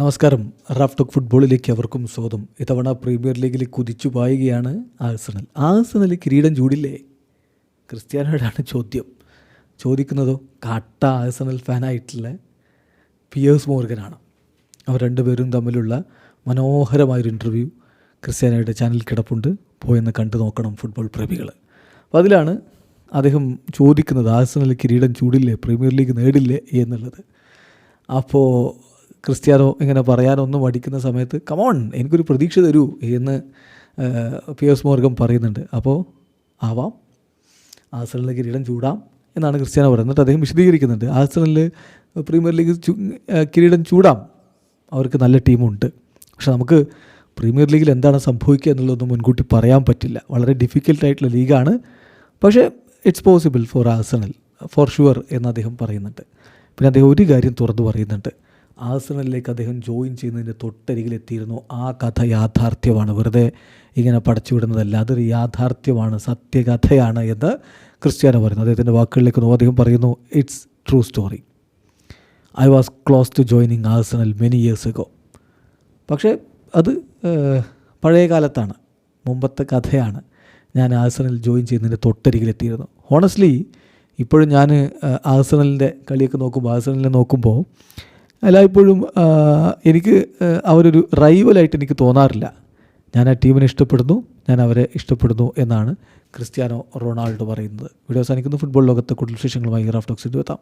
നമസ്കാരം. Raf talk ഫുട്ബോളിലേക്ക് അവർക്കും സ്വാഗതം. ഇത്തവണ പ്രീമിയർ ലീഗിൽ കുതിച്ചു പായുകയാണ് ആഴ്സണൽ. ആഴ്സണൽ കിരീടം ചൂടില്ലേ? ക്രിസ്ത്യാനോടാണ് ചോദ്യം. ചോദിക്കുന്നതോ കട്ട ആഴ്സണൽ ഫാനായിട്ടുള്ള പിയേഴ്സ് മോർഗനാണ്. അവർ രണ്ടുപേരും തമ്മിലുള്ള മനോഹരമായൊരു ഇന്റർവ്യൂ ക്രിസ്ത്യാനോയുടെ ചാനൽ കിടപ്പുണ്ട്. പോയെന്ന് കണ്ടു നോക്കണം ഫുട്ബോൾ പ്രേമികൾ അപ്പോൾ അതിലാണ് അദ്ദേഹം ചോദിക്കുന്നത് ആഴ്സണൽ കിരീടം ചൂടില്ലേ? പ്രീമിയർ ലീഗ് നേടില്ലേ? എന്നുള്ളത്. അപ്പോൾ ക്രിസ്ത്യാനോ ഇങ്ങനെ പറയാനൊന്നും മടിക്കുന്ന സമയത്ത് കമോൺ എനിക്കൊരു പ്രതീക്ഷ തരൂ എന്ന് പിയേഴ്സ് മോർഗം പറയുന്നുണ്ട്. അപ്പോൾ ആവാം. ആഴ്സണലിന് കിരീടം ചൂടാം എന്നാണ് ക്രിസ്ത്യാനോ പറയുന്നത്. എന്നിട്ട് അദ്ദേഹം വിശദീകരിക്കുന്നുണ്ട്. ആഴ്സണലിൽ പ്രീമിയർ ലീഗ് കിരീടം ചൂടാം. അവർക്ക് നല്ല ടീമുണ്ട്. പക്ഷെ നമുക്ക് പ്രീമിയർ ലീഗിൽ എന്താണ് സംഭവിക്കുക എന്നുള്ളതൊന്നും മുൻകൂട്ടി പറയാൻ പറ്റില്ല. വളരെ ഡിഫിക്കൽട്ടായിട്ടുള്ള ലീഗാണ്. പക്ഷേ it's possible for Arsenal for sure എന്ന് അദ്ദേഹം പറയുന്നുണ്ട്. പിന്നെ അദ്ദേഹം ഒരു കാര്യം തുറന്നു പറയുന്നുണ്ട്. ആഴ്സണലിലേക്ക് അദ്ദേഹം ജോയിൻ ചെയ്യുന്നതിന്റെ തൊട്ടരികിലെത്തിയിരുന്നു. ആ കഥ യാഥാർത്ഥ്യമാണ്. വെറുതെ ഇങ്ങനെ പടച്ചുവിടുന്നതല്ല. അതൊരു യാഥാർത്ഥ്യമാണ് സത്യകഥയാണ് എന്ന് ക്രിസ്ത്യാനോ പറയുന്നു. അദ്ദേഹത്തിന്റെ വാക്കുകളിലേക്ക് നോ അദ്ദേഹം പറയുന്നു it's true story I was close to joining Arsenal many years ago പക്ഷേ അത് പഴയ കാലത്താണ്. മുമ്പത്തെ കഥയാണ്. ഞാൻ ആഴ്സണൽ ജോയിൻ ചെയ്യുന്നതിന്റെ തൊട്ടരികിലെത്തിയിരുന്നു. ഹോണസ്റ്റ്ലി ഇപ്പോഴും ഞാൻ ആഴ്സണലിന്റെ കളിയൊക്കെ നോക്കുമ്പോൾ ആഴ്സണലിനെ നോക്കുമ്പോൾ എല്ലായ്പ്പോഴും എനിക്ക് അവരൊരു റൈവലായിട്ട് എനിക്ക് തോന്നാറില്ല. ഞാൻ ആ ടീമിനെ ഇഷ്ടപ്പെടുന്നു ഞാൻ അവരെ ഇഷ്ടപ്പെടുന്നു എന്നാണ് ക്രിസ്ത്യാനോ റൊണാൾഡോ പറയുന്നത്. വീഡിയോ അവസാനിക്കുന്നു. ഫുട്ബോൾ ലോകത്തെ കൂടുതൽ വിശേഷങ്ങളുമായി റാഫ്റ്റോക്സിന്റെ എത്താം.